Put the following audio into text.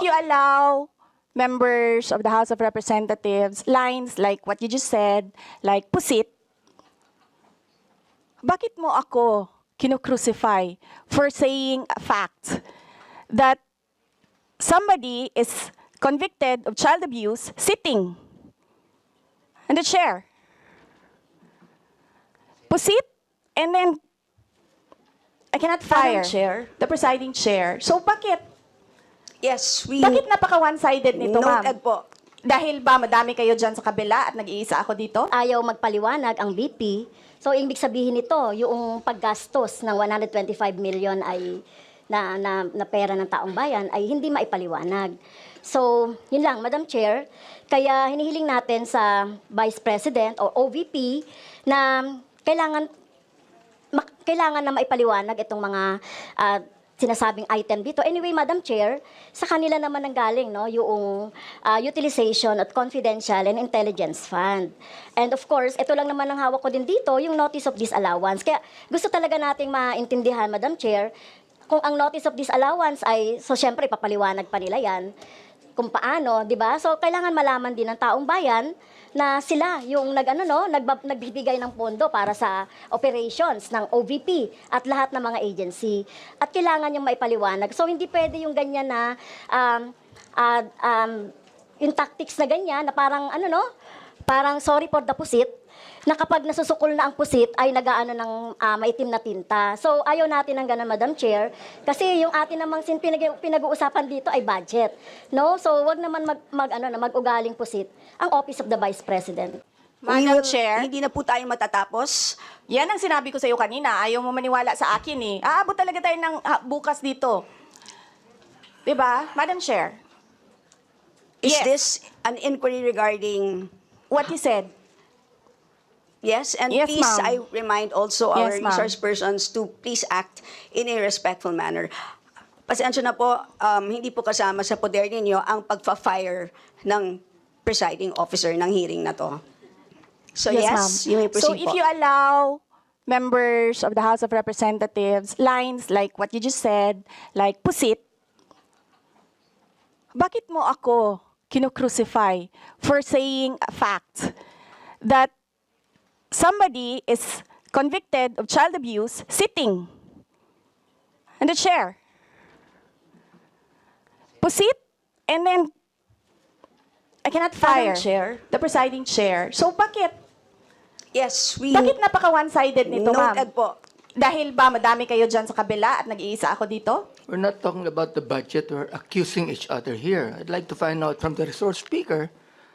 you allow members of the House of Representatives lines like what you just said, like pusit, bakit mo ako kinukrucify for saying a fact that somebody is convicted of child abuse sitting in the chair? Pusit, and then I cannot fire Madam Chair. the presiding chair. So bakit? Yes, we Bakit napaka one-sided nito, ma'am? noted po. Dahil ba madami kayo dyan sa kabila at nag-iisa ako dito? ayaw magpaliwanag ang BP. So, ibig sabihin nito, yung paggastos ng 125 million ay na, na, na pera ng taong bayan ay hindi maipaliwanag. So, yun lang, Madam Chair. Kaya hinihiling natin sa Vice President o OVP na kailangan kailangan na maipaliwanag itong mga ah, sinasabing item dito. Anyway, Madam Chair, sa kanila naman ang galing, no, yung ah, utilization at confidential and intelligence fund. And of course, ito lang naman ang hawak ko din dito, yung notice of disallowance. Kaya gusto talaga nating maintindihan, Madam Chair, kung ang notice of disallowance ay, so syempre, papaliwanag pa nila yan, kung paano, 'di ba? So kailangan malaman din ng taong bayan na sila yung nag ano no, nagbab- nagbibigay ng pondo para sa operations ng OVP at lahat ng mga agency. At kailangan yung maipaliwanag. So hindi pwede yung ganyan na um, ah, um, yung tactics na ganyan na parang ano no, parang sorry for the pusit na kapag nasusukol na ang pusit ay nagaano ng ah, maitim na tinta. So ayaw natin ng ganun, Madam Chair, kasi yung atin namang sin pinag- pinag-uusapan dito ay budget. No? So wag naman mag, mag ano na mag-ugaling pusit ang Office of the Vice President. Madam will- Chair. Hindi na po tayo matatapos. Yan ang sinabi ko sa iyo kanina. Ayaw mo maniwala sa akin eh. Aabot talaga tayo ng ah, bukas dito. 'Di ba? Madam Chair, Is Yes. this an inquiry regarding what he said. Yes, and Yes, please, ma'am. I remind also our Yes, ma'am. resource persons to please act in a respectful manner. Pasensya na po, um, hindi po kasama sa poder ninyo ang pagfa-fire ng presiding officer ng hearing na to. So yes, ma'am. you may proceed So if po. you allow members of the House of Representatives lines like what you just said, like pusit, bakit mo ako kinukrucify for saying a fact that somebody is convicted of child abuse sitting in the chair? Pusit, and then I cannot fire Chair. the presiding chair. So bakit? Yes, we Bakit napaka one-sided nito, ma'am? noted po. Dahil ba madami kayo dyan sa kabila at nag-iisa ako dito? We're not talking about the budget. We're accusing each other here. I'd like to find out from the resource speaker